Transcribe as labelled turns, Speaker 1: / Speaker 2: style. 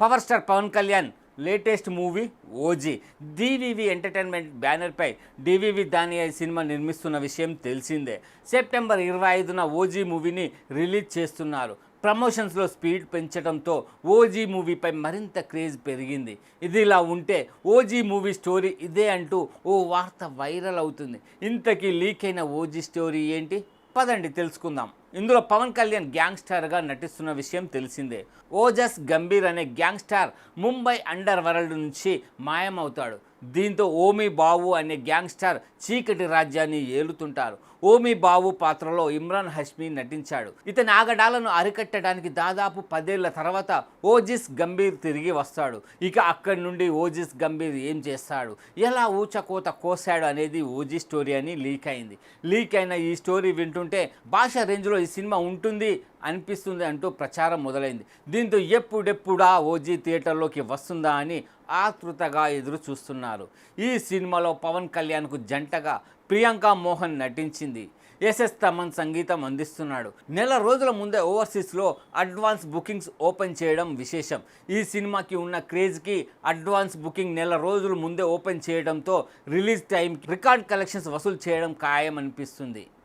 Speaker 1: Power star Pawan Kalyan latest movie OG. DVV entertainment బ్యానర్పై DVV Danayya సినిమా నిర్మిస్తున్న విషయం తెలిసిందే. సెప్టెంబర్ ఇరవై ఐదున ఓజీ మూవీని రిలీజ్ చేస్తున్నారు. ప్రమోషన్స్లో స్పీడ్ పెంచడంతో ఓజీ మూవీపై మరింత క్రేజ్ పెరిగింది. ఇది ఇలా ఉంటే ఓజీ మూవీ స్టోరీ ఇదే అంటూ ఓ వార్త వైరల్ అవుతుంది. ఇంతకీ లీక్ అయిన ఓజీ స్టోరీ ఏంటి? పదండి తెలుసుకుందాం. ఇందులో పవన్ కళ్యాణ్ గ్యాంగ్స్టర్గా నటిస్తున్న విషయం తెలిసిందే. ఓజస్ గంభీర్ అనే గ్యాంగ్స్టార్ ముంబై అండర్ వరల్డ్ నుంచి మాయమవుతాడు. దీంతో ఓమి బావు అనే గ్యాంగ్స్టర్ చీకటి రాజ్యాన్ని ఏలుతుంటారు. ఓమి బావు పాత్రలో ఇమ్రాన్ హష్మి నటించాడు. ఇతని ఆగడాలను అరికట్టడానికి దాదాపు పదేళ్ళ తర్వాత ఓజిస్ గంభీర్ తిరిగి వస్తాడు. ఇక అక్కడి నుండి ఓజిస్ గంభీర్ ఏం చేస్తాడు? ఎలా ఊచకోత కోసాడు అనేది ఓజీ స్టోరీ అని లీక్ అయింది. లీక్ అయిన ఈ స్టోరీ వింటుంటే భాష రేంజ్లో ఈ సినిమా ఉంటుంది అనిపిస్తుంది అంటూ ప్రచారం మొదలైంది. దీంతో ఎప్పుడెప్పుడా ఓజీ థియేటర్లోకి వస్తుందా అని ఆతృతగా ఎదురు చూస్తున్నారు. ఈ సినిమాలో పవన్ కళ్యాణ్కు జంటగా ప్రియాంక మోహన్ నటించింది. ఎస్ఎస్ తమన్ సంగీతం అందిస్తున్నాడు. నెల రోజుల ముందే ఓవర్సీస్లో అడ్వాన్స్ బుకింగ్స్ ఓపెన్ చేయడం విశేషం. ఈ సినిమాకి ఉన్న క్రేజ్కి అడ్వాన్స్ బుకింగ్ నెల రోజుల ముందే ఓపెన్ చేయడంతో రిలీజ్ టైం రికార్డ్ కలెక్షన్స్ వసూలు చేయడం ఖాయం అనిపిస్తుంది